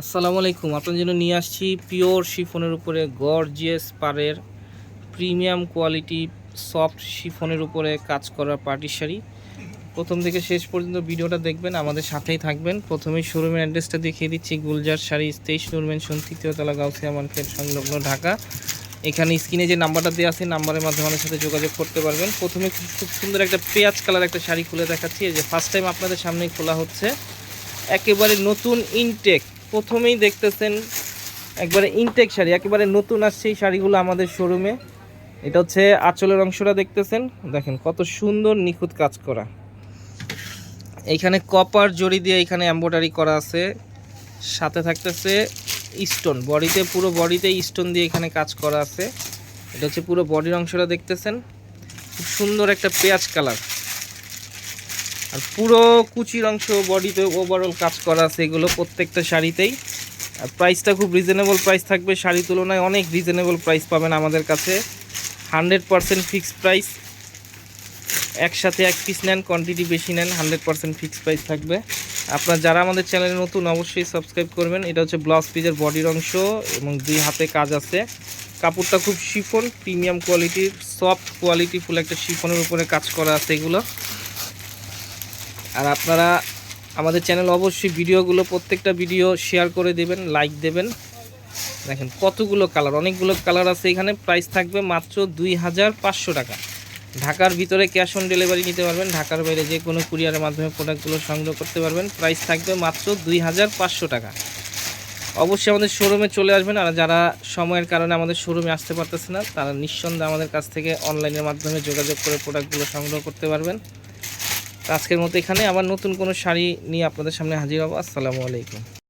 আসসালামু আলাইকুম। আপনার জন্য নিয়ে আসছি পিওর শিফনের উপরে গর্জিয়াস পারের প্রিমিয়াম কোয়ালিটি সফট শিফনের উপরে কাজ করা পার্টি শাড়ি। প্রথম থেকে শেষ পর্যন্ত ভিডিওটা দেখবেন, আমাদের সাথেই থাকবেন। প্রথমেই শোরুমের অ্যাড্রেসটা দেখিয়ে দিচ্ছি, গুলজার শাড়ি, তেইশ নূর মেনশন তৃতীয়তলা গাউসিয়া মার্কেট, সংলগ্ন ঢাকা। এখানে স্ক্রিনে যে নাম্বারটা দেওয়া আছে, নাম্বারের মাধ্যমে আমাদের সাথে যোগাযোগ করতে পারবেন। প্রথমে খুব সুন্দর একটা পেঁয়াজ কালার একটা শাড়ি খুলে দেখাচ্ছি। যে ফার্স্ট টাইম আপনাদের সামনেই খোলা হচ্ছে। একেবারে নতুন ইনটেক প্রথমেই দেখতেছেন একবারে ইনটেক শাড়ি, একেবারে নতুন আসছে এই শাড়িগুলো আমাদের শোরুমে এটা হচ্ছে আঁচলের অংশটা দেখতেছেন। দেখেন কত সুন্দর নিখুঁত কাজ করা। এইখানে কপার জড়ি দিয়ে এখানে এম্ব্রয়ডারি করা আছে। সাথে থাকতেছে স্টোন বডিতে, পুরো বডিতে স্টোন দিয়ে এখানে কাজ করা আছে। এটা হচ্ছে পুরো বডির অংশটা দেখতেছেন। খুব সুন্দর একটা পেঁয়াজ কালার আর পুরো কুচির অংশ বডিতে ওভারঅল কাজ করা আছে এগুলো প্রত্যেকটা শাড়িতেই। আর প্রাইসটা খুব রিজনেবল প্রাইস থাকবে। শাড়ির তুলনায় অনেক রিজনেবল প্রাইস পাবেন আমাদের কাছে। হান্ড্রেড পারসেন্ট ফিক্সড প্রাইস একসাথে এক পিস নেন কোয়ান্টিটি বেশি নেন হান্ড্রেড পারসেন্ট ফিক্সড প্রাইস থাকবে। আপনার যারা আমাদের চ্যানেলে নতুন, অবশ্যই সাবস্ক্রাইব করবেন। এটা হচ্ছে ব্লাউজ পিসের বডির অংশ এবং দুই হাতে কাজ আছে। কাপড়টা খুব শিফন প্রিমিয়াম কোয়ালিটির সফট কোয়ালিটি ফুল একটা শিফনের উপরে কাজ করা আছে এগুলো। আর আপনারা আমাদের চ্যানেল অবশ্যই ভিডিওগুলো, প্রত্যেকটা ভিডিও শেয়ার করে দেবেন লাইক দেবেন। দেখেন কতগুলো কালার অনেকগুলো কালার আছে। এখানে প্রাইস থাকবে মাত্র দুই হাজার পাঁচশো টাকা। ঢাকার ভিতরে ক্যাশ অন ডেলিভারি নিতে পারবেন। ঢাকার বাইরে যে কোনো কুরিয়ারের মাধ্যমে প্রোডাক্টগুলো সংগ্রহ করতে পারবেন। প্রাইস থাকবে মাত্র দুই হাজার পাঁচশো টাকা। অবশ্যই আমাদের শোরুমে চলে আসবেন। আর যারা সময়ের কারণে আমাদের শোরুমে আসতে পারতেছে না, তারা নিঃসন্দেহে আমাদের কাছ থেকে অনলাইনের মাধ্যমে যোগাযোগ করে প্রোডাক্টগুলো সংগ্রহ করতে পারবেন। আজকের মতো এখানে। আবার নতুন কোনো শাড়ি নিয়ে আপনাদের সামনে হাজির হব। আসসালামু আলাইকুম।